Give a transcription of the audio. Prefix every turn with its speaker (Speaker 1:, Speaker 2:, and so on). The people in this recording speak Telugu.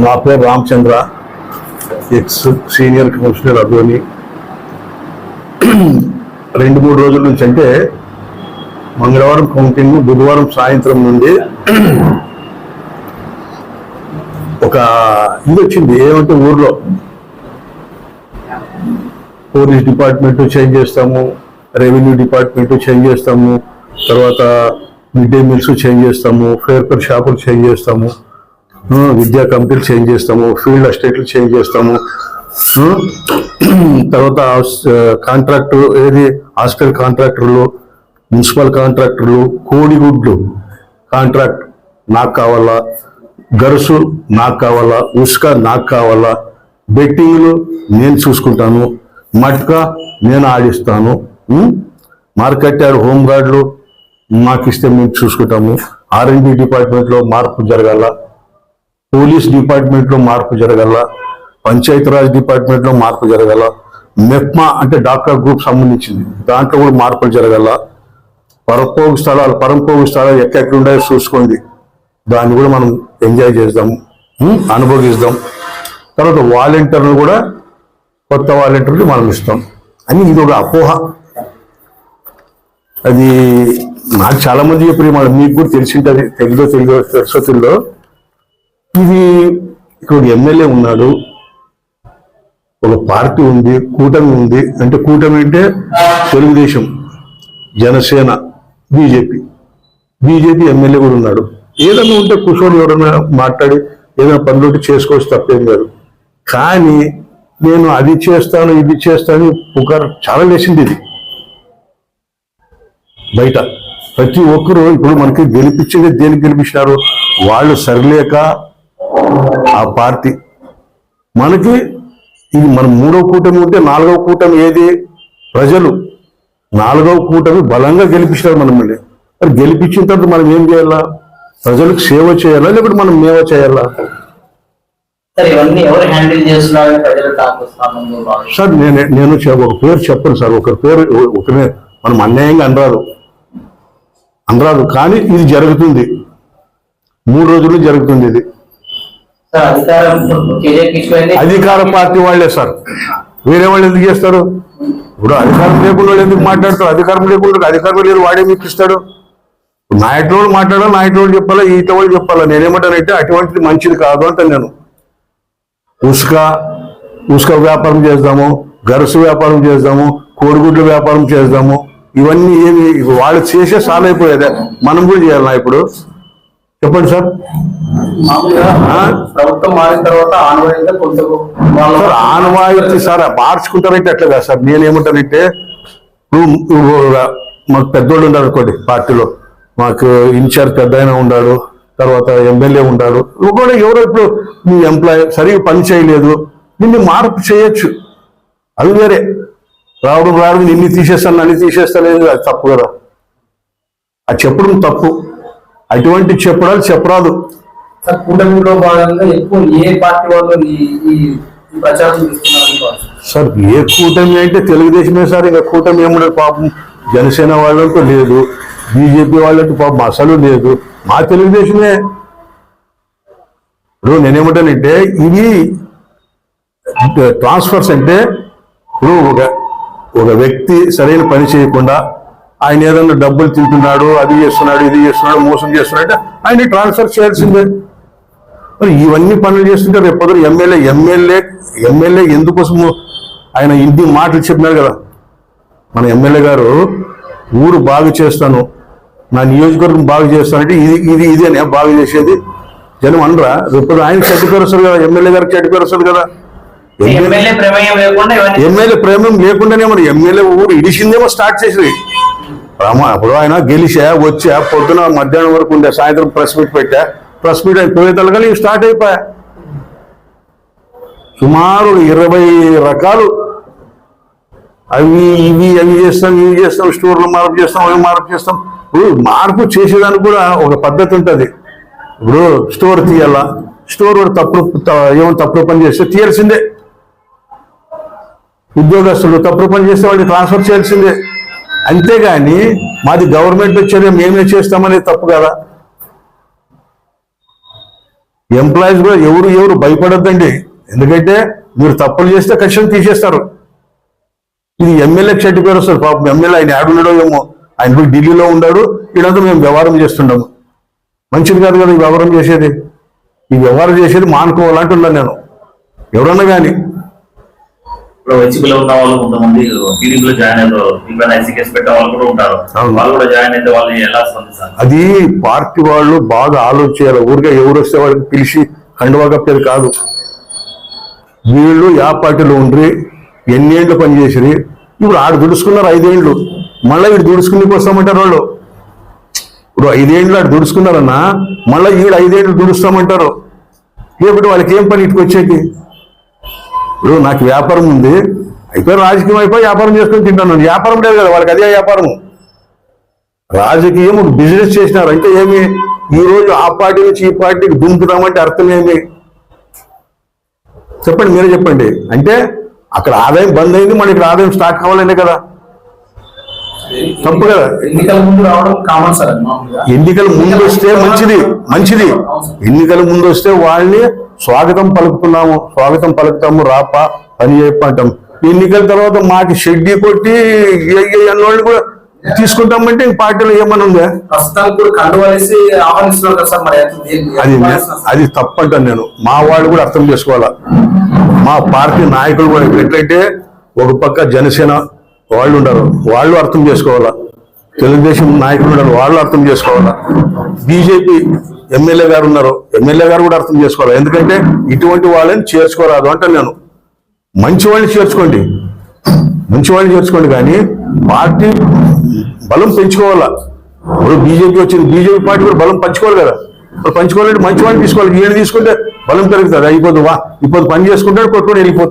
Speaker 1: నా పేరు Ramachandra. Ex senior councillor Adoni రెండు మూడు రోజుల నుంచి అంటే మంగళవారం కౌంటింగ్ బుధవారం సాయంత్రం నుండి ఒక ఇది వచ్చింది. ఏమంటే ఊర్లో పోలీస్ డిపార్ట్మెంట్ చేంజ్ చేస్తాము రెవెన్యూ డిపార్ట్మెంట్ చేంజ్ చేస్తాము తర్వాత మిడ్ డే మీల్స్ చేంజ్ చేస్తాము ఫేర్ షాపులు చేంజ్ చేస్తాము. విద్యా కమిటీలు చేంజ్ చేస్తాము ఫీల్డ్ అస్టేట్లు చేంజ్ చేస్తాము. తర్వాత కాంట్రాక్టు ఏది? హాస్టల్ కాంట్రాక్టర్లు మున్సిపల్ కాంట్రాక్టర్లు కోడిగుడ్లు. కాంట్రాక్ట్ నాకు కావాలా? గరుసు నాకు కావాలా? ఉసుక నాకు కావాలా? బెట్టింగ్లు నేను చూసుకుంటాను. మట్క నేను ఆడిస్తాను. మార్కెట్ యార్డ్ హోమ్ గార్డులు మాకు ఇస్తే మేము చూసుకుంటాము. ఆర్ఎండి డిపార్ట్మెంట్లో మార్పు జరగాల. పోలీస్ డిపార్ట్మెంట్లో మార్పు జరగాల పంచాయతీరాజ్ డిపార్ట్మెంట్లో మార్పు జరగాల మెప్మా అంటే డాక్టర్ గ్రూప్ సంబంధించింది. దాంట్లో కూడా మార్పులు జరగాల. పరపోగు స్థలాలు పరంపోగు స్థలాలు ఎక్కడెక్కడ ఉన్నాయో చూసుకోండి. దాన్ని కూడా మనం ఎంజాయ్ చేద్దాం అనుభవిస్తాం తర్వాత వాలంటీర్లు కూడా కొత్త వాలంటీర్లు మనం ఇస్తాం. అని ఇది ఒక అపోహ. అది నాకు చాలా మంది చెప్పారు మీకు కూడా తెలిసి ఉంటుంది తెలుగులో తెలుగు తెలుసో తెలుగులో ఇది ఇక్కడ ఎమ్మెల్యే ఉన్నాడు. ఒక పార్టీ ఉంది కూటమి ఉంది. అంటే కూటమి అంటే Telugu Desam Janasena BJP. BJP MLA కూడా ఉన్నాడు. ఏదైనా ఉంటే కూర్చొని ఎవరైనా మాట్లాడి ఏదైనా పనులు చేసుకోవచ్చు తప్పేం కాదు. కానీ నేను అది చేస్తాను ఇది చేస్తాను పుకారు చాలా లేచింది ఇది. బయట ప్రతి ఒక్కరు ఇప్పుడు మనకి గెలిపించేది దేనికి గెలిపించినారు? వాళ్ళు సరిలేక ఆ పార్టీ. మనకి ఇది మన మూడో కూటమి ఉంటే నాలుగవ కూటమి ఏది? ప్రజలు. నాలుగవ కూటమి బలంగా గెలిపించినారు మనం మళ్ళీ. మరి గెలిపించిన తర్వాత మనం ఏం చేయాలా? ప్రజలకు సేవ చేయాలా? లేకపోతే మనం మేవ చేయాలా?
Speaker 2: సార్
Speaker 1: నేను నేను ఒక పేరు చెప్పను సార్. ఒక పేరు ఒకనే మనం అన్యాయంగా అనరాదు. అనరాదు. కానీ ఇది జరుగుతుంది. మూడు రోజులు జరుగుతుంది ఇది.
Speaker 2: అధికారం
Speaker 1: అధికార పార్టీ వాళ్ళే సార్. వేరే వాళ్ళు ఎందుకు చేస్తారు? ఇప్పుడు అధికారం లేకుండా వాళ్ళు ఎందుకు మాట్లాడతారు? అధికారం లేకుండా అధికారం లేరు వాడే మీకు ఇస్తాడు. నాయకుడు వాళ్ళు మాట్లాడాలి? నాయకుడు వాళ్ళు చెప్పాలా? ఈత వాళ్ళు చెప్పాలా? నేనేమంటానంటే అటువంటిది మంచిది కాదు అంటాను నేను. ఉసుక ఉసుక వ్యాపారం చేద్దాము గరుసు వ్యాపారం చేద్దాము కోడిగుడ్ల వ్యాపారం చేద్దాము. ఇవన్నీ ఏమి వాళ్ళు చేసే సాల్ అయిపోయేదే మనం కూడా చేయాలన్నా ఇప్పుడు. చెప్పండి సార్?
Speaker 2: ప్రభుత్వం మారిన తర్వాత
Speaker 1: ఆనవాయితీ సార్ మార్చుకుంటారంటే అట్లా కాదు సార్? నేను ఏమంటానంటే ఇప్పుడు ఇప్పుడు మాకు పెద్దోళ్ళు ఉన్నారు అనుకోండి పార్టీలో. మాకు ఇన్ఛార్జ్ పెద్ద ఆయన ఉన్నాడు తర్వాత ఎమ్మెల్యే ఉన్నాడు కూడా ఎవరో ఇప్పుడు మీ ఎంప్లాయ్ సరిగ్గా పని చేయలేదు నిన్ను మార్పు చేయొచ్చు. అది వేరే. రావడం రావడం నిన్ను తీసేస్తాను నన్ను తీసేస్తాను అది తప్పు కదా. అది చెప్పడం తప్పు. అటువంటి చెప్పడాలు చెప్పరాదు.
Speaker 2: సార్ కూటమిలో భాగంగా ఎక్కువ ఏ పార్టీ వాళ్ళు ఈ ప్రచారం?
Speaker 1: సార్ ఏ కూటమి అంటే తెలుగుదేశమే సార్ ఇంకా కూటమి ఏముండదు పాపం. జనసేన వాళ్ళంటూ లేదు బీజేపీ వాళ్ళంటూ పాపం అసలు లేదు. మా తెలుగుదేశమే. ఇప్పుడు నేనేమంటానంటే ఇది ట్రాన్స్ఫర్స్ అంటే ఇప్పుడు ఒక ఒక వ్యక్తి సరైన పని చేయకుండా ఆయన ఏదన్నా డబ్బులు తింటున్నాడు అది చేస్తున్నాడు ఇది చేస్తున్నాడు మోసం చేస్తున్నాడు ఆయన ట్రాన్స్ఫర్ చేయాల్సిందే. మరి ఇవన్నీ పనులు చేస్తుంటే రేపు పొద్దున ఎమ్మెల్యే ఎమ్మెల్యే ఎమ్మెల్యే ఎందుకోసము ఆయన ఇన్ని మాటలు చెప్పినారు కదా. మన ఎమ్మెల్యే గారు ఊరు బాగు చేస్తాను నా నియోజకవర్గం బాగు చేస్తానంటే ఇది ఇది ఇదేనే బాగు చేసేది జనం అనరా? రేపు ఆయన చెడ్డ పేరు వస్తుంది కదా ఎమ్మెల్యే గారికి చెడ్డ పేరు వస్తుంది కదా. ఎమ్మెల్యే
Speaker 2: ప్రమేయం
Speaker 1: లేకుండానే మరి ఎమ్మెల్యే ఊరు ఇడిసిందేమో స్టార్ట్ చేసింది. రామా అప్పుడు ఆయన గెలిచా వచ్చా పొద్దున మధ్యాహ్నం వరకు ఉండే సాయంత్రం ప్రెస్ మీట్ పెట్టా. ప్రెస్ మీట్ అయిపోయేతలుగా ఇవి స్టార్ట్ అయిపోయా సుమారు ఇరవై రకాలు. అవి ఇవి అవి చేస్తాం ఇవి చేస్తాం స్టోర్లు మార్పు చేస్తాం అవి మార్పు చేస్తాం. ఇప్పుడు మార్పు చేసేదానికి కూడా ఒక పద్ధతి ఉంటుంది. ఇప్పుడు స్టోర్ తీయాలా? స్టోర్ తప్పుడు ఏమో ఏమైనా తప్పుడు పని చేస్తే తీయాల్సిందే. ఉద్యోగస్తులు తప్పుడు పని చేస్తే వాడిని ట్రాన్స్ఫర్ చేయాల్సిందే. అంతేగాని మాది గవర్నమెంట్ చర్య మేమే చేస్తామనేది తప్పు కదా. ఎంప్లాయీస్ కూడా ఎవరు ఎవరు భయపడొద్దండి. ఎందుకంటే మీరు తప్పులు చేస్తే కష్టం తీసేస్తారు. ఇది ఎమ్మెల్యే చెట్టు పేరు వస్తారు పాపం ఎమ్మెల్యే ఆయన ఆడున్నాడో ఏమో. ఆయన ఢిల్లీలో ఉన్నాడు. ఇదంతా మేము వ్యవహారం చేస్తుండము మంచిది కాదు కదా ఈ వ్యవహారం చేసేది. ఈ వ్యవహారం చేసేది మానుకోవాలంటున్నాను నేను. ఎవరన్నా కానీ
Speaker 3: ఇప్పుడు వైసీపీలో ఉన్న వాళ్ళు కొంతమంది టీడీపీలో జాయిన్ అయ్యారు ఇప్పుడు ఐసీ కేసు పెట్టే వాళ్ళు కూడా ఉంటారు. వాళ్ళు కూడా జాయిన్ అయితే వాళ్ళు ఎలా స్పందిస్తారు?
Speaker 1: అది పార్టీ వాళ్ళు బాగా ఆలోచించాలి. ఊరికే ఎవరు వస్తే వాళ్ళకి పిలిచి కండువా కప్పేది కాదు. వీళ్ళు యా పార్టీలో ఉండ్రి ఎన్నేళ్ళు పనిచేసిరి ఇప్పుడు ఆడు దుడుచుకున్నారు ఐదేండ్లు మళ్ళీ వీడు దుడుచుకుని వస్తామంటారు వాళ్ళు. ఇప్పుడు ఐదేండ్లు ఆడు దుడుచుకున్నారన్నా మళ్ళీ వీడు ఐదేండ్లు దుడుస్తామంటారు. లేకపోతే వాళ్ళకి ఏం పని ఇటుకు వచ్చేకి ఇప్పుడు నాకు వ్యాపారం ఉంది. అయిపోయి రాజకీయం అయిపోయి వ్యాపారం చేసుకొని తింటాను వ్యాపారం లేదు కదా వాళ్ళకి అదే వ్యాపారం రాజకీయం ఒక బిజినెస్ చేసినారు. అంటే ఏమి? ఈ రోజు ఆ పార్టీ నుంచి ఈ పార్టీకి దుంపుతామంటే అర్థం ఏమి చెప్పండి మీరే చెప్పండి. అంటే అక్కడ ఆదాయం బంద్ అయింది మన ఇక్కడ ఆదాయం స్టార్ట్ కావాలనే కదా. తప్పు కదా.
Speaker 2: ఎన్నికల ముందు రావడం కామన్ సార్
Speaker 1: ఎన్నికల ముందు వస్తే మంచిది. మంచిది. ఎన్నికల ముందు వస్తే వాళ్ళని స్వాగతం పలుకుతున్నాము స్వాగతం పలుకుతాము రాప పని చేయప్ప అంటాం. ఎన్నికల తర్వాత మాకు షెడ్డీ కొట్టి అన్నోళ్ళు కూడా తీసుకుంటామంటే ఇంక పార్టీలో ఏమన్నా ఉందా? అది? అది తప్పంటాను నేను. మా వాళ్ళు కూడా అర్థం చేసుకోవాలా? మా పార్టీ నాయకులు కూడా ఎట్లయితే ఒక పక్క జనసేన వాళ్ళు ఉండరు వాళ్ళు అర్థం చేసుకోవాలా? తెలుగుదేశం నాయకులు ఉన్నారు వాళ్ళు అర్థం చేసుకోవాలా? బీజేపీ ఎమ్మెల్యే గారు ఉన్నారు. ఎమ్మెల్యే గారు కూడా అర్థం చేసుకోవాలి. ఎందుకంటే ఇటువంటి వాళ్ళని చేర్చుకోరాదు అంటాను నేను. మంచి వాళ్ళని చేర్చుకోండి. మంచి వాళ్ళని చేర్చుకోండి కానీ పార్టీ బలం పెంచుకోవాలా? ఇప్పుడు బీజేపీ వచ్చింది. బీజేపీ పార్టీ కూడా బలం పంచుకోవాలి కదా. ఇప్పుడు పంచుకోవాలంటే మంచి వాళ్ళని తీసుకోవాలి. ఈయన తీసుకుంటే బలం పెరుగుతుంది. అయిపోదు వా. ఇప్పుడు పని చేసుకుంటాడు కొట్టుకొని వెళ్ళిపోతుంది